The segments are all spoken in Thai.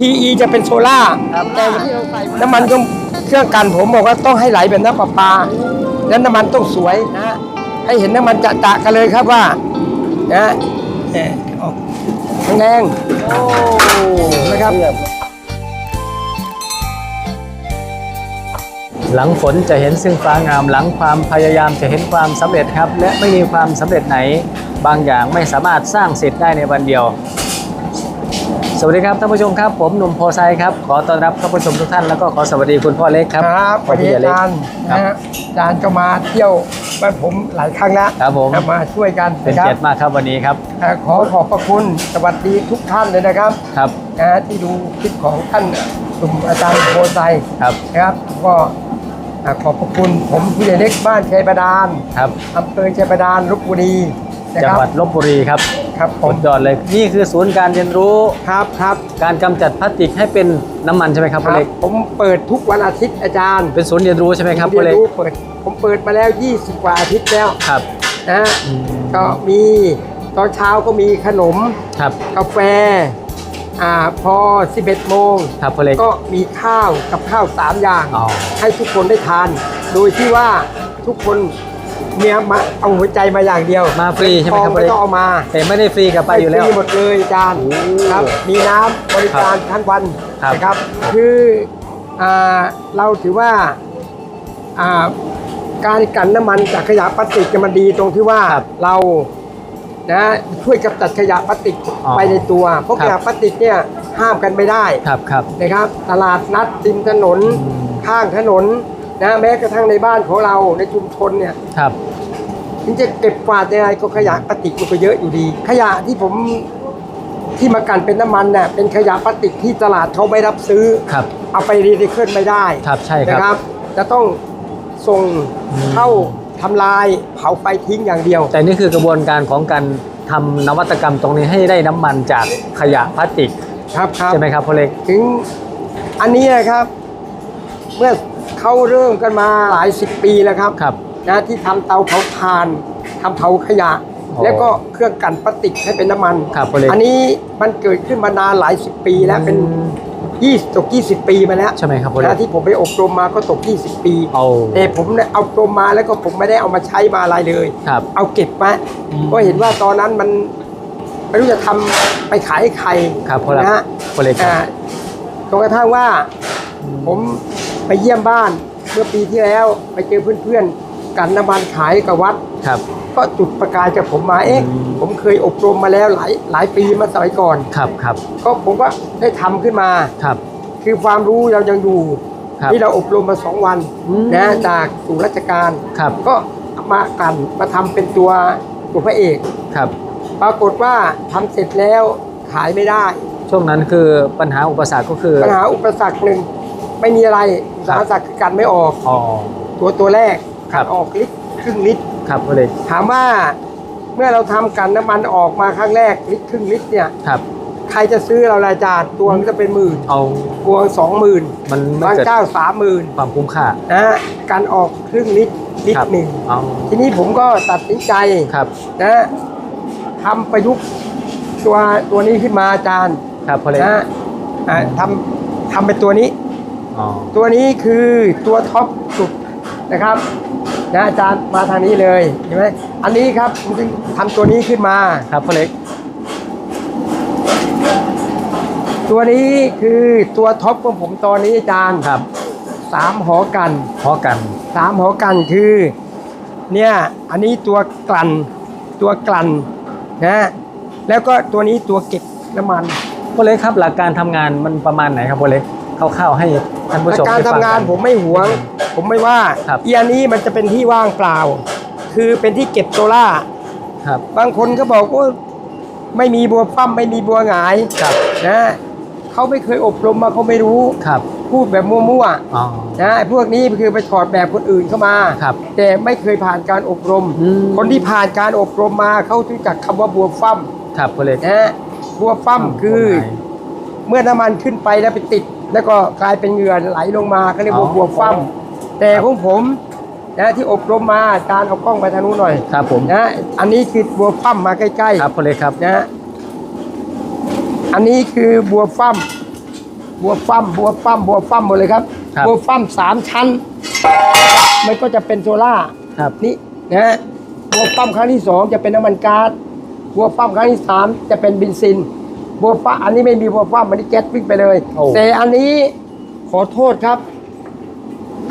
PE จะเป็นโซล่าครับแต่น้ำมันก็เครื่องกันผมบอกว่าต้องให้ไหลแบบน้ำประปา แล้วน้ำมันต้องสวยนะ ให้เห็นน้ำมันจะจะๆกันเลยครับว่านะเอ่อออกแรงๆโอ้นะครับหลังฝนจะเห็นซึ่งฟ้างามหลังความพยายามจะเห็นความสำเร็จครับ และไม่มีความสำเร็จไหน บางอย่างไม่สามารถสร้างเสร็จได้ในวันเดียว สวัสดีครับท่านผู้ชมครับผมหนุ่มโพไซครับขอต้อนรับท่านผู้ชมทุกท่านแล้วก็ขอสวัสดีคุณพ่อเล็กครับครับวันนี้พ่ออาเล็กจารย์ครันะบฮะอาจารย์ก็มาเที่ยวบ้านผมหลายครั้งแล้วครับผมมาช่วยกันเป็นนะครัเกียรติมากครับวันนี้ครับเอ่อขอขอบพระคุณสวัสดีทุกท่านเลยนะครับครับนะฮะที่ดูคลิปของท่านกลุ่มอาจารย์โพไซครับนะครับก็อ่าขอบพระคุณผมผู้ใหญ่เล็กบ้านชัยบาดาลครับอำเภอชัยบาดาลลบบุรีนะจังครับหวัดลบบุรีครับ ครับผสุมดยอดเลย นี่คือศูนย์การเรียนรู้ ครับครับการกำจัดพลาสติกให้เป็นน้ำมันใช่ไหมครับคพ่อรับเล็ก ผมเปิดทุกวันอาทิตย์อาจารย์เป็นศูนย์เรียนรู้ใช่ไหมครับผมพ่อเรียเล็นกรู้เปิด ผมเปิดมาแล้ว 20 กว่าอาทิตย์แล้วครับนะฮะอืมก็มีตอนเช้าก็มีขนมครับกาแฟอ่าพอ 11 โมง ครับพ่อเล็กก็มีข้าวกับข้าว 3 อย่าง อ๋อให้ทุกคนได้ทาน โดยที่ว่าทุกคน เนี่ยมาเอาหัวใจมาอย่างเดียวมาฟรีใช่ไหมครับทองพ่อไม่เล็กต้องเอามาแต่ไม่ได้ฟรีกลับไปอยู่แล้วฟรีหมดเลยอาจารย์โอ้ครับ มีน้ำบริการทั้งวันครับนะครับ คืออ่าเราถือว่าอ่าการกันน้ำมันจากขยะพลาสติกเนี่ยมันดีตรงที่ว่าครับเรานะช่วยกำจัดขยะพลาสติกอ๋อไปในตัว เพราะครัขบยะพลาสติกเนี่ยห้ามกันไม่ได้ครับครับนะครับ ตลาดนัดริมถนนอืมข้างถนน นะแม้กระทั่งในบ้านของเราในชุมชนเนี่ยครับถึงจะเก็บกวาดยังไงก็ขยะพลาสติกมันก็เยอะอยู่ดี ขยะที่ผมที่มากันเป็นน้ำมันเนี่ยเป็นขยะพลาสติกที่ตลาดเขาไม่รับซื้อครับ เอาไปรีไซเคิลไม่ได้ครับใช่คนะครัรับบจะต้องส่งอืมเข้าทำลายเผาไฟทิ้งอย่างเดียว แต่นี่คือกระบวนการของการทำนวัตกรรมตรงนี้ให้ได้น้ำมันจากขยะพลาสติก ครับครับ ใช่ไหมครับพ่อเล็ก ถึงอันนี้นะครับ เมื่อ เขาเริ่มกันมาหลายสิบปีแล้วครับครับ นะที่ทำเตาเผาถ่านทำเผาขยะอ๋อแล้วก็เครื่องกันพลาสติกให้เป็นน้ำมัน ครับพ่อเล็กอันนี้มันเกิดขึ้นมานานหลายสิบปีแล้วเป็นอืม20ตก20ปีมาแล้วใช่ไหมครับพ่อเล็นะก ที่ผมไปอบรมมาก็ตก 20 ปีเอา แต่ผมเนี่ยเอาอบรมมาแล้วก็ผมไม่ได้เอามาใช้มาอะไรเลย ครับ เอาเก็บไว้อืม ก็เห็นว่าตอนนั้นมันไม่รู้จะทำไปขายให้ใครครับพ่อเล็กนะฮะพ่อเล็กครับอ่าจนกระทั่งว่า ผม ไปเยี่ยมบ้านเมื่อปีที่แล้วไปเจอเพื่อนๆกันน้ำมันขายกับวัด ครับ ก็จุดประกายจากผมมาเอ๊ะอืม ผมเคยอบรมมาแล้วหลายหลายปีมาสมัยก่อน ครับครับก็ผมก็ได้ทำขึ้นมา ครับ คือความรู้เรายังอยู่ครับที่เราอบรมมาสองวันอืม นะจากสู่ราชการ ครับก็มากันมาทำเป็นตัวตัวพระเอก ครับ ปรากฏว่าทำเสร็จแล้วขายไม่ได้ ช่วงนั้นคือปัญหาอุปสรรคก็คือปัญหาอุปสรรคหนึ่ง ไม่มีอะไรอุปสรรคคือกันไม่ออก อ๋อ ตัวตัวแรกครับกันออกลิตรครึ่งลิตร ครับพ่อเล็กถามว่าเมื่อเราทำกันน้ำมันออกมาครั้งแรกลิตรครึ่งลิตรเนี่ย ครับ ใครจะซื้อเรารายจานตัวมันจะเป็นหมื่นเอาตัวสองหมื่นมันไม่บางเกิดเจ้าสามหมื่นความคุ้มค่า นะฮะการออกครึ่งลิตรลิตครัรหนึ่งเอาทีนี้ผมก็ตัดสินใจ ครับนะทำประยุกต์ตัวตัวนี้ขึ้นมาอาจารย์ครับพ่อเล็กนะอ่าทำทำเป็นตัวนี้อ๋อ ตัวนี้คือตัวท็อปสุดนะครับนะอาจารย์มาทางนี้เลยเห็นไหมอันนี้ครับผมจึงทำตัวนี้ขึ้นมาครับพ่อเล็ก ตัวนี้คือตัวท็อปของผมตอนนี้อาจารย์ครับสามหอกันพอกันสามหอกันคือเนี่ยอันนี้ตัวกลั่นตัวกลั่นนะแล้วก็ตัวนี้ตัวเก็บน้ำมันพ่อเล็กครับหลักการทำงานมันประมาณไหนครับพ่อเล็ก คร่าวๆให้ท่านผู้ชมการได้ทำฟังานกัผมไม่หวง ผมไม่ว่าครับอีอันนี้มันจะเป็นที่ว่างเปล่า คือเป็นที่เก็บโซล่าร์ครับ บางคนก็บอกว่าไม่มีบัวฟั่มไม่มีบัวหงายครับนะเขาไม่เคยอบรมมาเขาไม่รู้ครับพูดแบบมั่วอ๋อๆนะไอ้พวกนี้คือไปถอดแบบคนอื่นเข้ามาครับแต่ไม่เคยผ่านการอบรมอืมคนที่ผ่านการอบรมมาเขารู้จักคำว่าบัวฟั่มครับพ่อเล็กนะบัวฟั่มคือบัวไหนเมื่อน้ำมันขึ้นไปแล้วไปติด แล้วก็กลายเป็นเหงื่อไหลลงมาก็เรียกว่าอ๋อบัวฟั่มแต่ของผมนะที่อบรมมาอาจารย์เอากล้องไปทางนู้นหน่อยครับผมนะอันนี้คือบัวฟั่มมาใกล้ๆครับพ่อเล็กครับนะฮะอันนี้คือบัวฟั่มบัวฟั่มบัวฟั่มบัวฟั่มหมดเลยครับครับบัวฟั่มสามชั้น มันก็จะเป็นโซล่าร์ครับ นี่นะฮะบัวปั๊มครั้งที่สองจะเป็นน้ำมันก๊าซบัวปั๊มครั้งที่สามจะเป็นเบนซิน บัวปั๊มอันนี้ไม่มีบัวปั๊มอันนี้แก๊สวิ่งไปเลย โอ้ แต่อันนี้ขอโทษครับ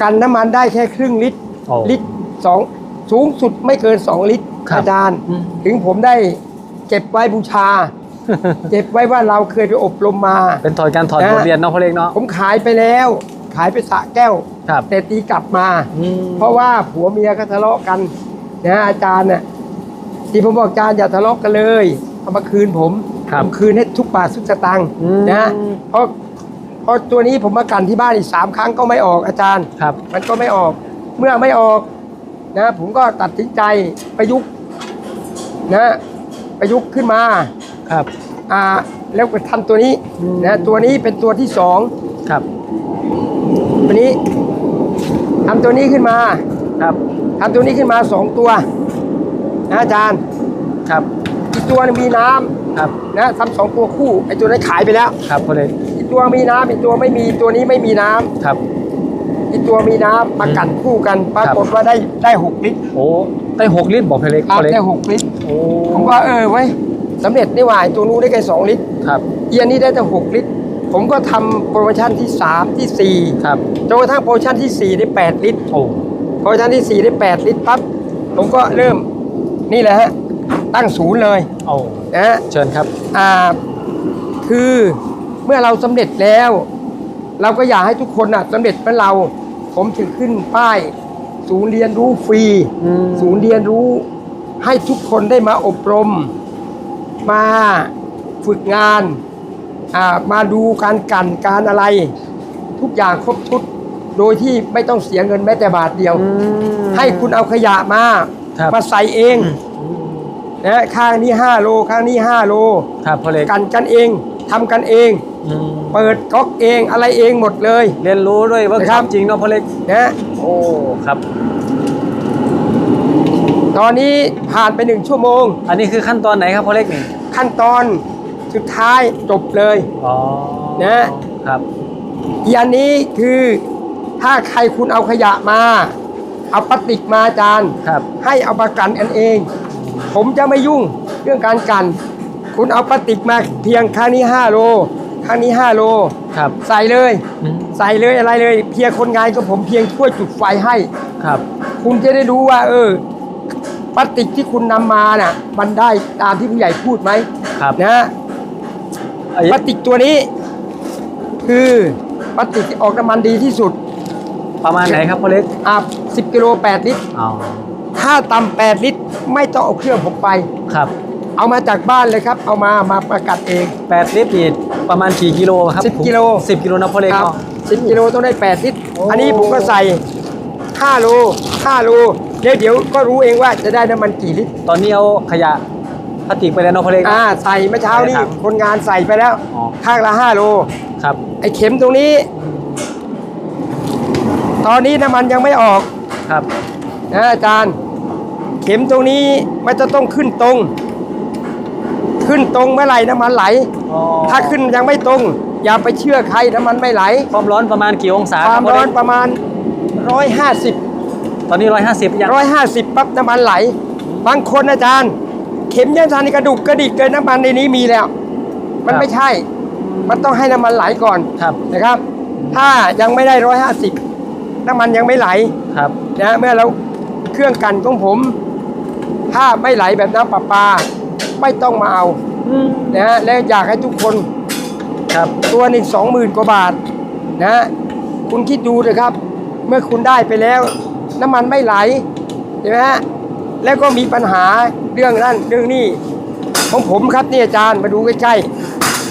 กันน้ำมันได้แค่ครึ่งลิตร โอ้ ลิตรสองสูงสุดไม่เกินสองลิตรครับ อาจารย์ อืม ถึงผมได้เก็บไว้บูชา เก็บไว้ว่าเราเคยไปอบรมมา เป็นถอดการถอดนะ บทเรียนเนาะพ่อเล็กเนาะผมขายไปแล้ว ขายไปสระแก้ว ครับแต่ตีกลับมาอืมเพราะว่าผัวเมียก็ทะเลาะกันนะอาจารย์น่ะที่ผมบอกอาจารย์อย่าทะเลาะกันเลยเอามาคืนผม ครับผมคืนให้ทุกบาททุกสตางค์อืม นะเพราะเพราะตัวนี้ผมมากันที่บ้านอีกสามครั้งก็ไม่ออกอาจารย์ ครับ มันก็ไม่ออก เมื่อไม่ออกนะ ผมก็ตัดสินใจประยุกต์นะประยุกต์ขึ้นมาครับ อ่าแล้วก็ทำตัวนี้อืม นะตัวนี้เป็นตัวที่สองครับ ตัวนี้ทำตัวนี้ขึ้นมาครับ ทำตัวนี้ขึ้นมาสองตัวนะอาจารย์ ครับ อีกตัวหนึงมีน้ำ ครับนะทำสองตัวคู่ไอ้ตัวนั้นขายไปแล้วครับพ่อเล็กอีกตัวมีน้ำอีกตัวไม่มีตัวนี้ไม่มีน้ำครับ อีกตัวมีน้ำมากันคู่กันปรากฏครับว่าได้ได้หกลิตรโอ้ได้หกลิตรบอกพ่อเล็กครัพ่บอเล็กได้หกลิตรโอ้ผมว่าเออไว้ยสำเร็จนี่หว่าไอ้ตัวนู้นได้แค่สองลิตรครับเอียนนี้ได้แต่หกลิตร ผมก็ทำโปรโมชั่นที่สามที่สี่ครับจนกระทั่งโปรโมชั่นที่สี่ได้แปดลิตร โอ้โปรโมชั่นที่สี่ได้แปดลิตรปั๊บผมก็เริ่มนี่แหละฮะ ตั้งศูนย์เลยโอ้นะฮะเชิญครับอ่าคือเมื่อเราสำเร็จแล้ว เราก็อยากให้ทุกคนน่ะสำเร็จเหมือนเรา ผมถึงขึ้นป้าย ศูนย์เรียนรู้ฟรีอืมศูนย์เรียนรู้ ให้ทุกคนได้มาอบรม มาฝึกงานอ่ามาดูการกันการอะไร ทุกอย่างครบชุด โดยที่ไม่ต้องเสียเงินแม้แต่บาทเดียวอืมให้คุณเอาขยะมาครับมาใส่เอง นะข้างนี้5โลข้างนี้5โลครับพ่อเล็กกันกันเองทำกันเอง อืมเปิดก๊อกเองอะไรเองหมดเลย เรียนรู้ด้วยเว่านะครับ จริงเนาะพ่อเล็กนะโอ้ครับ ตอนนี้ผ่านไปหนึ่งชั่วโมง อันนี้คือขั้นตอนไหนครับพ่อเล็กนี่ขั้นตอนสุดท้ายจบเลย อ๋อนะ ครับอีกอันนี้คือถ้าใครคุณเอาขยะมา เอาพลาสติกมาอาจารย์ ครับ ให้เอามากันกันเอง ผมจะไม่ยุ่งเรื่องการกัน คุณเอาพลาสติกมาเพียงครั้งนี้5โลครั้งนี้5โลครับ ใส่เลย อืม ใส่เลยอะไรเลย เพียงคนงานก็ผมเพียงช่วยจุดไฟให้ ครับ คุณจะได้รู้ว่า เออพลาสติกที่คุณนำมาน่ะ มันได้ตามที่ผู้ใหญ่พูดไหมครับนะ ไอ้พลาสติกตัวนี้ คือพลาสติกที่ออกน้ำมันดีที่สุดประมาณไหนครับพ่อเล็กอะ10กิโล8ลิตร อ๋อ ถ้าต่ำ8ลิตรไม่ต้องเอาเครื่องผมไป ครับเอามาจากบ้านเลยครับ เอามามาประกัดเองแปดลิตรนี่ประมาณกี่กิโลครับสิบกิโล สิบกิโลนะพ่อเล็กครับเนาะ10กิโลต้องได้8ลิตรโอ้ อันนี้ผมก็ใส่5โล5โลเดี๋ยวเดี๋ยวก็รู้เองว่าจะได้น้ำมันกี่ลิตรตอนนี้เอาขยะพลาสติกไปแล้วเนาะพ่อเล็กอ่าใส่เมื่อเช้านี่ใส่ถังคนงานใส่ไปแล้วอ๋อ ข้างละ5โล ครับ ไอ้เข็มตรงนี้ ตอนนี้น้ำมันยังไม่ออกครับนะอาจารย์เข็มตรงนี้มันจะต้องขึ้นตรง ขึ้นตรงเมื่อไหร่น้ำมันไหลอ๋อถ้าขึ้นยังไม่ตรง อย่าไปเชื่อใครน้ำมันไม่ไหล ความร้อนประมาณกี่องศาความพ่ร้อเล็นกประมาณ 150 ตอนนี้ร้อยห้าสิบยัง150 ปั๊บน้ำมันไหล บางคนอาจารย์ เข็มยังทันกระดุกกระดิกเลยน้ำมันในนี้มีแล้ว มันไม่ใช่ มันต้องให้น้ำมันไหลก่อนครับนะครับ ถ้ายังไม่ได้ 150 น้ำมันยังไม่ไหลครับนะเมื่อเราเครื่องกันของผม ถ้าไม่ไหลแบบน้ำประปา ไม่ต้องมาเอาอนะฮะและอยากให้ทุกคนครับตัวหนึ่งสองหมื่นกว่าบาทนะคุณคิดดูนะครับ เมื่อคุณได้ไปแล้ว น้ำมันไม่ไหลใช่ไหมฮะแล้วก็มีปัญหาเรื่องนั้นเรื่องนี้ของผมครับนี่อาจารย์มาดูใกล้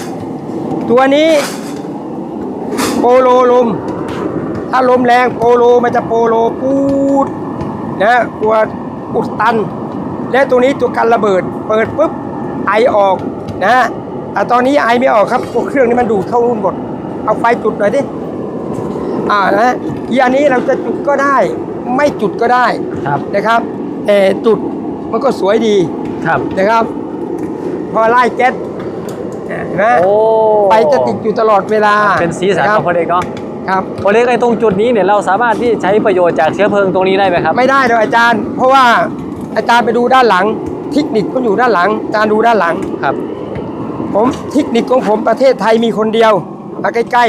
ๆตัวนี้ โปโลลม ถ้าลมแรงโปโลมันจะโปโลปูดนะตัวอุดตัน และตัวนี้ตัวกันระเบิด เปิดปุ๊บไอออกนะแต่ตอนนี้ไอไม่ออกครับพวกเครื่องนี้มันดูดเข้ารุ่นหมด เอาไฟจุดหน่อยดิอ่านะอีอันนี้เราจะจุดก็ได้ ไม่จุดก็ได้ครับนะครับแต่จุดมันก็สวยดีครับนะครับ พอไล่แก๊สเห็นไหมโอ้ไฟจะติดอยู่ตลอดเวลา เป็นสีสันคขรัองพ่อเล็กเนาะครับพ่อเล็กไอ้ตรงจุดนี้เนี่ยเราสามารถที่ใช้ประโยชน์จากเชื้อเพลิงตรงนี้ได้ไหมครับ ไม่ได้เลยอาจารย์ เพราะว่า อาจารย์ไปดูด้านหลัง เทคนิคก็อยู่ด้านหลัง อาจารย์ดูด้านหลัง ครับ ผมเทคนิคของผมประเทศไทยมีคนเดียวมาใกล้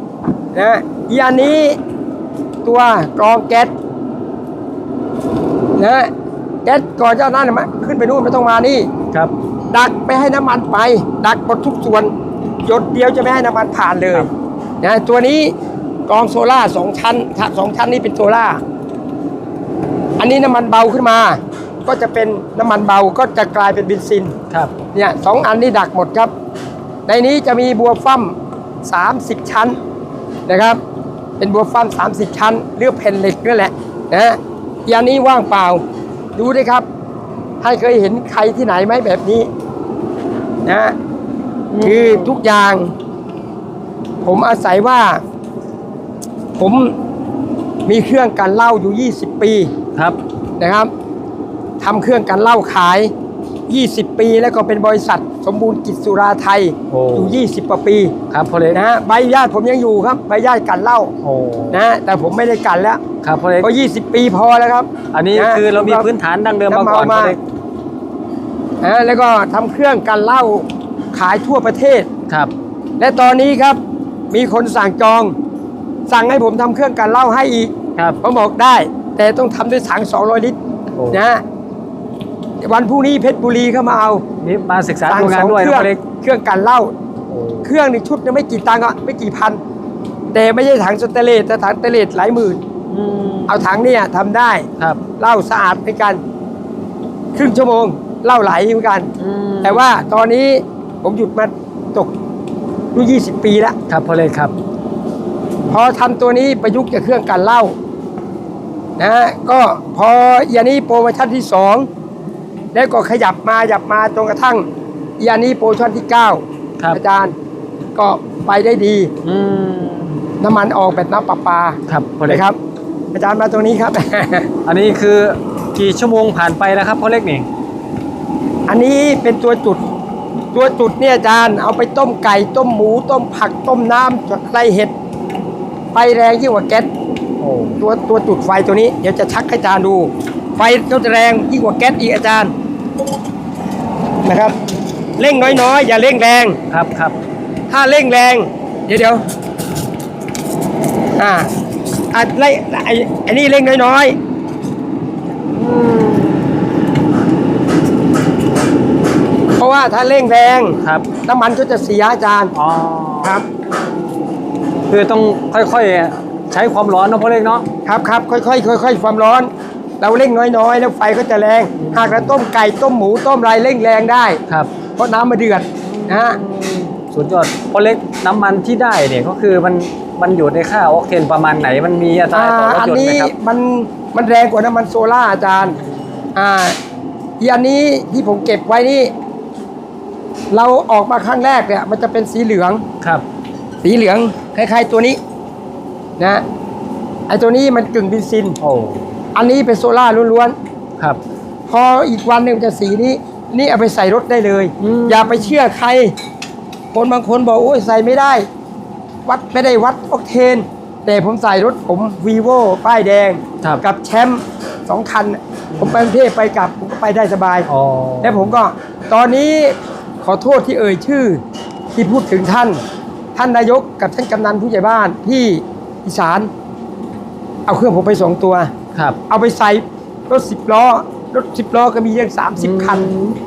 ๆนะอีอันนี้ตัวกรองแก๊สนะแก๊สก่อนเจ้านั่นน่ะมาขึ้นไปนู่นไม่ต้องมานี่ครับ ดักไม่ให้น้ำมันไป ดักหมดทุกส่วนหยดเดียวจะไม่ให้น้ำมันผ่านเลยนะตัวนี้กรองโซล่าร์สองชั้นถ้าสองชั้นนี้เป็นโซล่าร์อันนี้น้ำมันเบาขึ้นมา ก็จะเป็นน้ำมันเบาก็จะกลายเป็นเบนซินครับ เนี่ยสองอันนี้ดักหมดครับ ในนี้จะมีบัวฟั่ม30 ชั้นนะครับ เป็นบัวฟั่ม30 ชั้นเลือกแผ่นเหล็กนั่นแหละนะอีอันนี้ว่างเปล่า ดูดิครับ ให้เคยเห็นใครที่ไหนไหมแบบนี้นะคือทุกอย่าง ผมอาศัยว่า ผมมีเครื่องกันเหล้าอยู่ 20 ปีครับนะครับ ทำเครื่องกันเหล้าขาย 20 ปีแล้วก็เป็นบริษัทสมบูรณ์กิจสุราไทยโอ้ อยู่ 20กว่าปีครับพ่อเล็กนะฮะใบญาติผมยังอยู่ครับใบญาติกันเหล้าโอ้นะฮะแต่ผมไม่ได้กันแล้วครับพ่อเล็กก็20 ปีพอแล้วครับ อันนี้ะคือเรามีพื้นฐานดั้งเดิมมาก่อนำพ่อเล็กนะแล้วก็ทำเครื่องกันเหล้าขายทั่วประเทศ ครับ และตอนนี้ครับมีคนสั่งจอง สั่งให้ผมทำเครื่องกันเหล้าให้อีก ครับ ผมบอกได้ แต่ต้องทำด้วยถัง200 ลิตรโอ้ นะ วันพรุ่งนี้เพชรบุรีเข้ามาเอานี่มาศึกษาสั่ดูงานสองด้วยเคนะรื่องพ่อเล็กเครื่องกันเหล้าโอ้เครื่องหนึ่งชุดเนี่ยไม่กี่ตังค์อะไม่กี่พัน แต่ไม่ใช่ถังสเตนเลสแต่ถังสเตนเลสหลายหมื่นอืมเอาถังเนี่ยทำได้ครับเหล้าสะอาดเหมือนกัน ครึ่งชั่วโมงเหล้าไหลเหมือนกันอืมแต่ว่าตอนนี้ผมหยุดมาตกรู้ยี่สิบปีแล้วครับพ่อเล็กครับ พอทำตัวนี้ประยุกต์กับเครื่องกันเหล้านะฮะก็พออย่างนี้โปรโมชั่นที่สอง แล้วก็ขยับมาขยับมาจนกระทั่งอย่างนี้โปรโมชั่นที่เก้าครับอาจารย์ก็ไปได้ดีอืมน้ำมันออกแบบน้ำประปาครับพ่อเล็กนะครับ อาจารย์มาตรงนี้ครับ อันนี้คือกี่ชั่วโมงผ่านไปแล้วครับพ่อเล็กนี่อันนี้เป็นตัวจุดตัวจุดเนี่ยอาจารย์เอาไปต้มไก่ต้มหมูต้มผักต้มน้ำจดอะไรเห็ดไฟแรงยิ่งกว่าแก๊สโอ้ตัวตัวจุดไฟตัวนี้เดี๋ยวจะชักให้อาจารย์ดู ไฟก็จะแรงยิ่งกว่าแก๊สอีกอาจารย์ นะครับ เร่งน้อยๆ อย่าเร่งแรง ครับครับ ถ้าเร่งแรง เดี๋ยวเดี๋ยวอ่าอะไล่ไอ้ไอ้นี่เร่งน้อยๆ เพราะว่าถ้าเร่งแรงครับ น้ำมันก็จะเสียอาจารย์อ๋อครับ คือต้องค่อยๆ ใช้ความร้อนเนาะพ่อเล็กเนาะ ครับครับค่อยๆค่อยๆ ความร้อน เราเร่งน้อยๆ แล้วไฟก็จะแรง หากเราต้มไก่ต้มหมูต้มอะไรเร่งแรงได้ ครับ เพราะน้ำมันเดือดนะฮะสุดยอดพ่อเล็กน้ำมันที่ได้เนี่ยก็คือมันมันอยู่ในค่าออกเทนประมาณไหนมันมีอัตราอ่าต่อรถอันยนต์นี้ไหมครับมันมันแรงกว่าน้ำมันโซล่าอาจารย์อ่าอีอันนี้ที่ผมเก็บไว้นี่ เราออกมาครั้งแรกเนี่ยมันจะเป็นสีเหลืองครับ สีเหลืองคล้ายๆตัวนี้ นะไอตัวนี้มันกึ่งเบนซินโอ้ อันนี้เป็นโซล่าล้วนๆครับพออีกวันหนึ่งจะสีนี้ นี่เอาไปใส่รถได้เลย อืม อย่าไปเชื่อใคร คนบางคนบอกโอ้ยใส่ไม่ได้ วัดไม่ได้วัดออกเทน แต่ผมใส่รถผมวีโวป้ายแดง ครับกับแชมป์สองคัน ผมไปกรุงเทพไปกลับผมก็ไปได้สบาย อ๋อและผมก็ตอนนี้ขอโทษที่เอ่ยชื่อ ที่พูดถึงท่าน ท่านนายกกับท่านกำนันผู้ใหญ่บ้านที่อีสาน เอาเครื่องผมไปสองตัว ครับเอาไปใส่รถสิบล้อรถสิบล้อก็มียังสามสิบคัน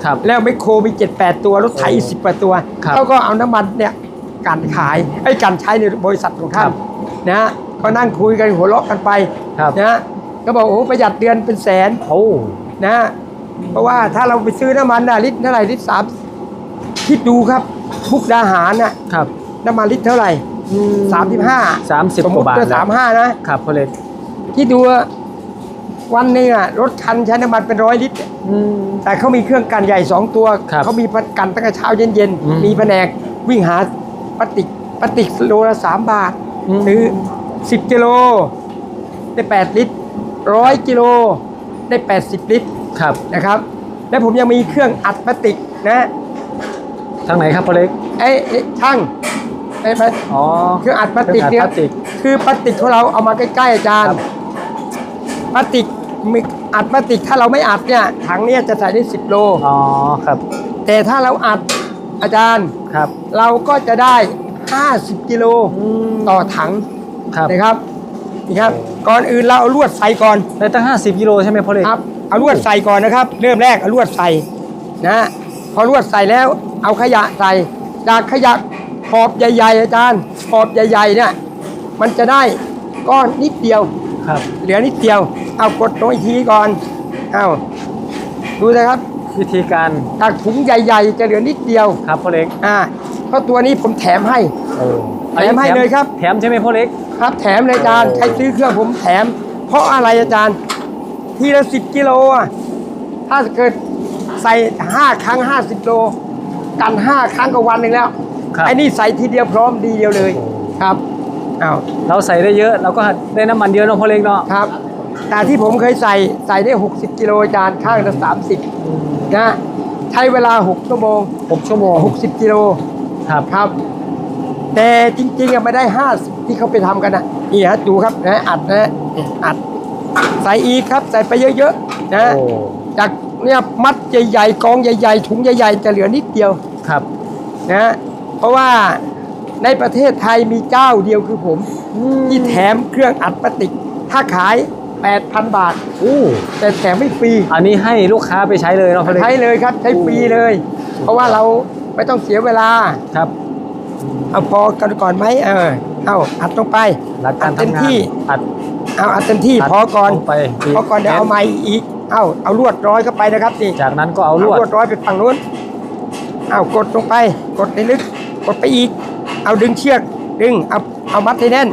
ครับแล้วไมคโครมีเจ็ดแปดตัว รถไถโอ้สิบกว่าตัวครับเขาก็เอาน้ำมันเนี่ยกันขายไอ้กันใช้ในบริษัทของท่าครันบนะฮะก็นั่งคุยกันหัวเราะกันไปครับนะฮะก็บอกโอ้โหประหยัดเดือนเป็นแสนโอ้นะฮะเพราะว่าถ้าเราไปซื้อน้ำมันน่ะลิตรเท่าไหร่ลิตรสามคิดดูครับมุกดาหารน่ะครับน้ำมันลิตรเท่าไหร่สามสิบห้าสามสิบสมกมว่าติบาทว่าสามห้านะครับพ่อเล็กคิดดู ว่าวันหนึงอะรถคันใช้น้ำมันเป็นร้อยลิตร อืม แต่เขามีเครื่องกันใหญ่สองตัว ครับเขามีกันตั้งแต่เช้าเย็นอืมๆมีแผนกวิ่งหาปลาติกปลาติกโลละสามบาท อืม ซื้อสิบกิโล ได้แปดลิตรร้อยกิโล ได้แปดสิบลิตรครับนะครับ และผมยังมีเครื่องอัดพลาสติกนะทางไหนครับพ่อเล็กไอ้ไอ้ช่างไอ้พลา อ๋อ เครื่องอัดพลาสติกเคเนี่รื่อยงอัดพลาสติก คือพลาสติกของเราเอามาใกล้ๆอาจารครัย์บ พลาสติกมีอัดพลาสติกถ้าเราไม่อัดเนี่ยถังเนี่ยจะใส่ได้ 10 โล อ๋อครับแต่ถ้าเราอัดอาจารย์ครับ เราก็จะได้ 50 กิโลต่อถังครับนะครับนี่ครับก่อนอื่นเราเอาลวดใส่ก่อนได้ตั้ง 50กิโลใช่ไหมพ่อเล็กครับเอาลวดใส่ก่อนนะครับ เริ่มแรกเอาลวดใส่นะพอลวดใส่แล้วเอาขยะใส่จากขยะขอบใหญ่ ๆ อาจารย์ขอบใหญ่ๆเนี่ยมันจะได้ก้อนนิดเดียว ครับ เหลือนิดเดียว เอากดลงอีกทีก่อน เอาดูนะครับ วิธีการจากถุงใหญ่ๆ จะเหลือนิดเดียว ครับพ่อเล็ก อ่าเพราะตัวนี้ผมแถมให้โอ้แถมให้เลยครับ แถมใช่ไหมพ่อเล็ก ครับ แถมเลยอาจารย์ ใครซื้อเครื่องผมแถม เพราะอะไรอาจารย์ ทีละสิบกิโลอะ ถ้าเกิดใส่ห้าครั้งห้าสิบโล กันห้าครั้งก็วันหนึ่งแล้วครับไอ้นี่ใส่ทีเดียวพร้อมดีเดียวเลย ครับ อ้าวเราใส่ได้เยอะเราก็ได้น้ำมันเยอะเนาะพ่อเล็กเนาะครับแต่ที่ผมเคยใส่ใส่ได้ 60 กิโลอาจารย์ข้างละ30นะใช้เวลา 6 ชั่วโมงหกชั่วโมง 60 กิโลครับครับ แต่จริงๆอะไม่ได้ 50 ที่เขาไปทำกันนะนี่ฮะดูครับนะอัดนะนี่อัดใส่อีกครับ ใส่ไปเยอะๆนะโอ้จากเนี่ยมัดใหญ่ๆกองใหญ่ๆถุงใหญ่ๆจะเหลือนิดเดียวครับนะเพราะว่า ในประเทศไทยมีเจ้าเดียวคือผม ที่แถมเครื่องอัดพลาสติก ถ้าขาย 8,000 บาทอู้แต่แถมไม่ฟรีอันนี้ให้ลูกค้าไปใช้เลยเนาะพ่อเล็กใช้เลยครับ ใช้ฟรีเลย เพราะว่าเราไม่ต้องเสียเวลาครับ เอาพอกันก่อนไหมเออเอาอัดลงไปหลักการอัดเต็มทำงานที่อัดเอาอัดเต็มที่อัดพอก่อนลงไปอีกพอก่อนเดี๋ยวเอาไม้อีกเอาเอาลวดร้อยเข้าไปนะครับนี่จากนั้นก็เอาลวดลวดร้อยไปฝั่งนู้นเอากดลงไป กดในลึก กดไปอีก เอาดึงเชือกดึงเอาเอามัดให้แน่น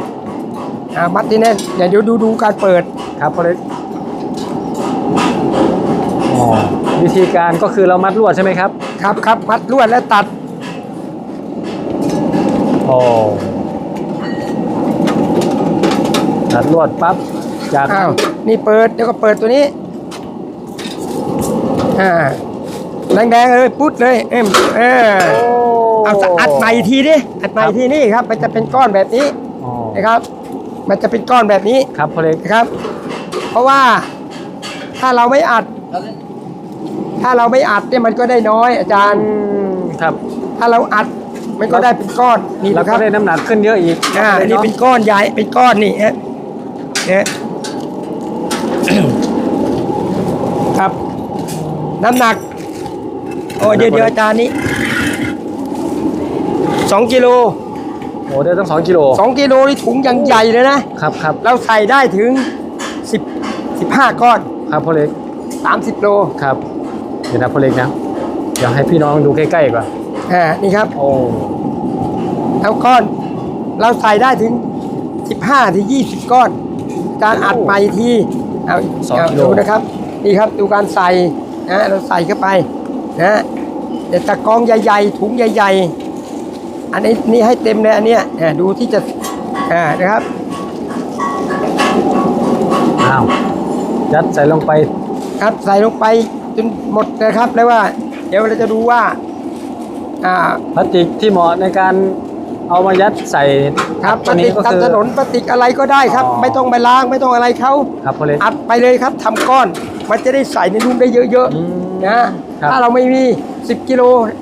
เอามัดให้แน่นเดี๋ยวเดี๋ยวดูดูการเปิดครับพ่อเล็กอ๋อวิธีการก็คือเรามัดลวดใช่ไหมครับ ครับครับมัดลวดแล้วตัดโอ้ตัดลวดปั๊บจากอ้าวนี่เปิดเดี๋ยวก็เปิดตัวนี้อ่าแดงๆเลยปุ๊ดเลยเอ็มเออ เอาอัดใหม่อีกทีดิอัดใหม่อีกทีนี่ครับ มันจะเป็นก้อนแบบนี้อ๋อนะครับ มันจะเป็นก้อนแบบนี้ครับพ่อเล็กนะครับ เพราะว่าถ้าเราไม่อัด ถ้าเราไม่อัดเนี่ยมันก็ได้น้อย อาจารย์ครับ ถ้าเราอัดมันก็ได้เป็นก้อนนี่แล้วนะคก็รับได้น้ำหนักขึ้นเยอะอีกอ่าอันนี้เป็นก้อนใหญ่เป็นก้อนนี่ฮะเนี่ยครับ น้ำหนัก โอ้เดี๋ยวเดี๋ยวอาจารย์นี้ สองกิโลโอ้ได้ตั้งสองกิโลสองกิโลนี่ถุงยังใหญ่เลยนะครับครับเราใส่ได้ถึงสิบสิบห้าก้อนครับพ่อเล็กสามสิบโลครับเดี๋ยวนะพ่อเล็กนะเดี๋ยวให้พี่น้องดูใกล้ๆก่อนอ่านี่ครับโอ้เอาก้อน เราใส่ได้ถึงสิบห้าถึงยี่สิบก้อน การอัดใหม่ทีเอาเอาดูนะครับนี่ครับดูการใส่นะเราใส่เข้าไปนะแต่ตะกรองใหญ่ๆถุงใหญ่ๆ อันนี้นี่ให้เต็มเลยอันเนี้ยอ่าดูที่จะอ่านะครับอ้าวยัดใส่ลงไปครับใส่ลงไปจนหมดนะครับแล้วว่า เดี๋ยวเราจะดูว่าอ่าพลาสติกที่เหมาะในการเอามายัดใส่ครับปตัวฏินี้กก็ตามคือถนนปฏิกอะไรก็ได้ครับอ๋อไม่ต้องไปล้างไม่ต้องอะไรเขาครับพ่อเล็กอัดไปเลยครับทำก้อน มันจะได้ใส่ในถุงได้เยอะอืมๆนะครับถ้าเราไม่มี 10 กิโล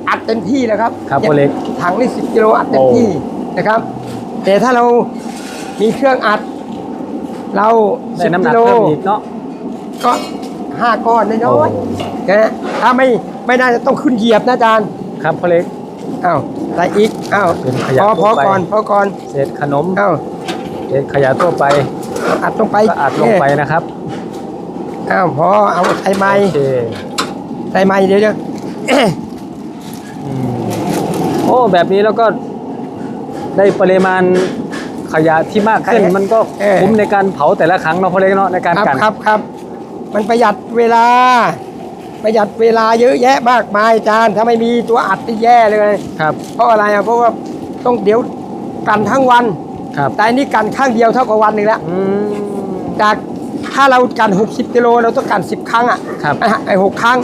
อัดเต็มที่แล้วครับครับพ่อเล็ก ถังนี่10กิโลอัดเต็มโอ้ที่นะครับ แต่ถ้าเรามีเครื่องอัด เราได้น้ำ10หนักิกโลเพิ่มอีกเนาะก็5ก้อนน้อยโอ้ๆนะถ้าไม่ไม่น่าจะต้องขึ้นเหยียบนะอาจารย์ครับพ่อเล็กอ้าวใส่อีกอ้าวเป็นขยะพอพอทั่วไปก่อนพอก่อนเศษขนมอ้าวเศษขยะทั่วไป อัดลงไปก็อัดลงไปนะครับอ้าวพอเอาใส่ไม้โอเคใส่ไม้เดี๋ยวเดี๋ยวอืมโอ้แบบนี้แล้วก็ได้ปริมาณขยะที่มากขึ้นขยะมันก็เออคุ้มในการเผาแต่ละครั้งเนาะพ่อเล็กเนาะในการครับกันครับครับ มันประหยัดเวลา ประหยัดเวลาเยอะแยะมากมายอาจารย์ถ้าไม่มีตัวอัดนี่แย่เลยครับเพราะอะไรอะเพราะว่าต้องเดี๋ยวกันทั้งวันครับแต่อันนี้กันข้างเดียวเท่ากับวันหนึ่งแล้วอืมจากถ้าเรากัน 60กิโลเราต้องกัน 10 ครั้งอะครับไอ้หกครั้ง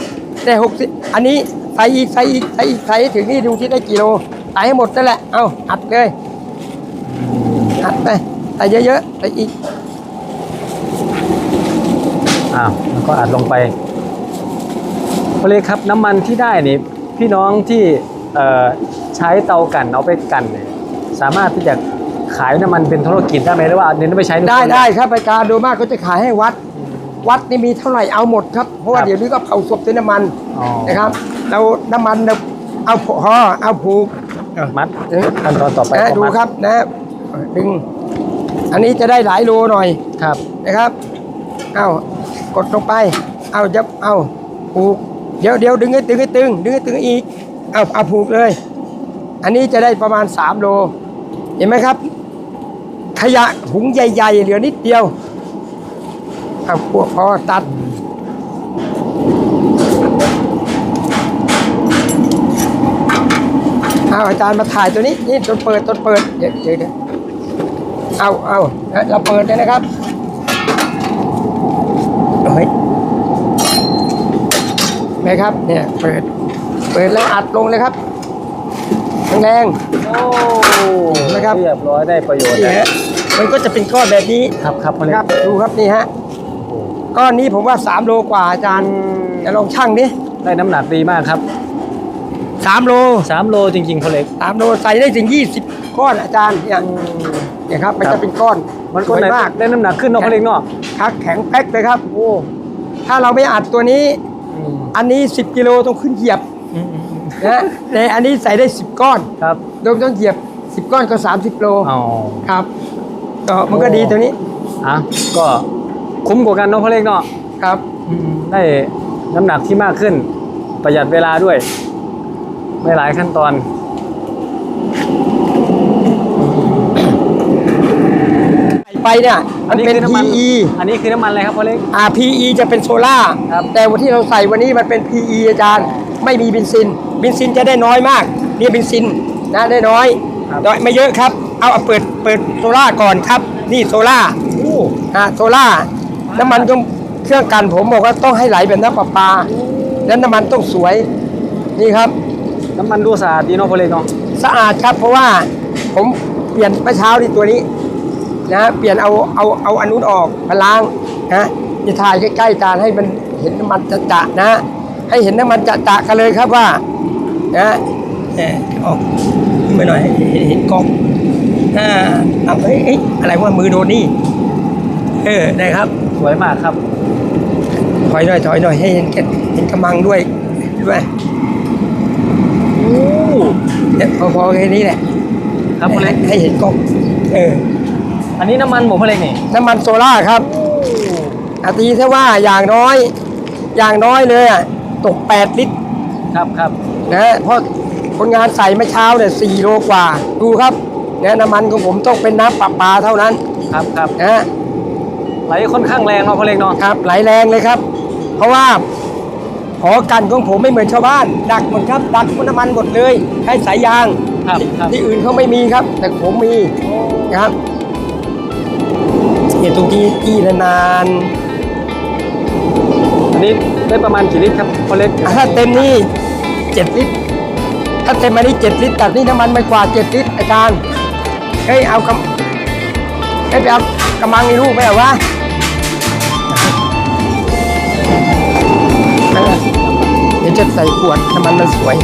แต่60 อันนี้ ใส่อีกใส่อีกใส่อีกใส่ให้ถึงนี่ดูที่ได้กี่โลใส่ให้หมดนั่นแหละเอาอัดเลยอัดไปใส่เยอะๆใส่อีกอ้าวแล้วก็อัดลงไปพอเล็กครับน้ำมันที่ได้นี่พี่น้องที่เอ่อใช้เตากันเอาไปกันเนี่ยสามารถที่จะขายน้ำมันเป็นธุรกิจได้ไหมหรือว่าเน้นไปใช้ในได้ครัวได้ครับรายการโดยมากก็จะขายให้วัด วัดนี่มีเท่าไหร่เอาหมดครับ เพราะว่าครับ เดี๋ยวนี้ก็เผาศพด้วยน้ำมันอ๋อนะครับเราน้ำมันเราเอาพอเอาผูก มัดเออขั้นตอนต่อไปนะก็ดูมัดครับนะดึง อันนี้จะได้หลายโลหน่อยครับ นะครับเอากดลงไป เอาจะเอาผูกเดี๋ยวเดี๋ยวดึงให้ตึงให้ตึง ดึงให้ตึงอีกเอาเอาผูกเลย อันนี้จะได้ประมาณ3โลเห็นไหมครับ ขยะถุงใหญ่ ๆ เหลือนิดเดียว เอาพวกพอตัดเอาอาจารย์มาถ่ายตัวนี้นี่ตัวเปิดตัวเปิดเดี๋ยวเดี๋ยวเดี๋ยวเอาเอาเราเปิดเลยนะครับเฮ้ยไหมครับเนี่ยเปิด เปิดแล้วอัดลงเลยครับแรงโอ้นะครับเรียบร้อยได้ประโยชน์ๆนี่แล้วฮะมันก็จะเป็นก้อนแบบนี้ครับครับพอนะเล็คกรับดูครับนี่ฮะโอ้ ก้อนนี้ผมว่า 3 โลกว่าอาจารย์จะลองชั่งดิได้น้ำหนักดีมากครับ3โลสามโลจริงๆพอเล็ก3โลใส่ได้ถึง 20 ก้อนอาจารย์เนี่ยเนี่ยครับมันครัจะบเป็นก้อนมันสก็วยได้มากได้น้ำหนักขึ้นเนาะพอเล็กเนาะครับแข็งแป๊กเลยครับโอ้ถ้าเราไม่อัดตัวนี้อืมอันนี้ 10 กิโลต้องขึ้นเหยียบอืมอืมอืมนะแต่อันนี้ใส่ได้ 10 ก้อนครับโดยต้องเหยียบ 10 ก้อนก็ 30 โลอ๋อครับก็มันก็ดีตัวนี้อะก็ คุ้มกว่ากันเนาะพอเล็กเนาะครับได้น้ำหนักที่มากขึ้น ประหยัดเวลาด้วย ไม่หลายขั้นตอน ไปเนี่ยมันเป็น คือน้ำมัน PE อันนี้คือน้ำมันอะไรครับพ่อเล็ก อ่า PE จะเป็นโซล่าครับ แต่วันที่เราใส่วันนี้มันเป็น PE อาจารย์ ไม่มีเบนซินเบนซินจะได้น้อยมากนี่เบนซินนะได้น้อยน้อยไม่เยอะครับ เอาเอาเปิดเปิดโซล่าก่อนครับ นี่โซล่าอ่าโซล่า น้ำมันต้องเครื่องกันผมบอกว่าต้องให้ไหลแบบน้ำประปา แล้วน้ำมันต้องสวยนี่ครับ น้ำมันดูสะอาดดีเนาะพ่อเล็กเนาะสะอาดครับเพราะว่าผมเปลี่ยนเมื่อเช้าที่ตัวนี้นะเปลี่ยนเอาเอาเอาอันนู้นออกมาล้างนะจะถ่ายใกล้ๆจานให้มันเห็นน้ำมันจะจะๆนะ ให้เห็นน้ำมันจะจะๆกันเลยครับว่านะเออออกมาหน่อยให้เห็นเห็นกล้องอ่าเอาเฮ้ยเอ้ยอะไรว่ามือโดนนี่เออได้ครับ สวยมากครับ ถอยหน่อยถอยหน่อยให้เห็นเห็นกำมังด้วยด้วยเนี่ยพอๆแค่นี้แหละ ครับพ่อเล็กให้เห็นกล้องเอออันนี้น้ำมันหมูพ่อเล็กนี่น้ำมันโซล่าครับอาตีแค่ว่าอย่างน้อย อย่างน้อยเลยอะตก 8 ลิตร ครับครับนะเพราะคนงานใส่เมื่อเช้าเนี่ย4โลกว่า ดูครับเนี่ยน้ำมันของผมต้องเป็นน้ำประปาเท่านั้น ครับครับนะ ไหลค่อนข้างแรงเนาะพ่อเล็กเนาะครับไหลแรงเลยครับ เพราะว่าหอกันของผมไม่เหมือนชาวบ้าน ดักหมดครับ ดักน้ำมันหมดเลยให้สายยางครับครับที่อื่นเขาไม่มีครับ แต่ผมมีนะครับเนี่ยตรงที่ที่นานอันนี้ได้ประมาณกี่ลิตรครับพ่อเล็กๆอะถ้าเต็มนี่เจ็ดลิตรถ้าเต็มอันนี้เจ็ดลิตรแต่นี่น้ำมันไม่กว่าเจ็ดลิตรอาจารย์เฮ้ยเอากำเฮ้ยไปเอากำมังในลูกไปเหรอวะเออ เดี๋ยวจะใส่ขวดน้ำมันมันสวย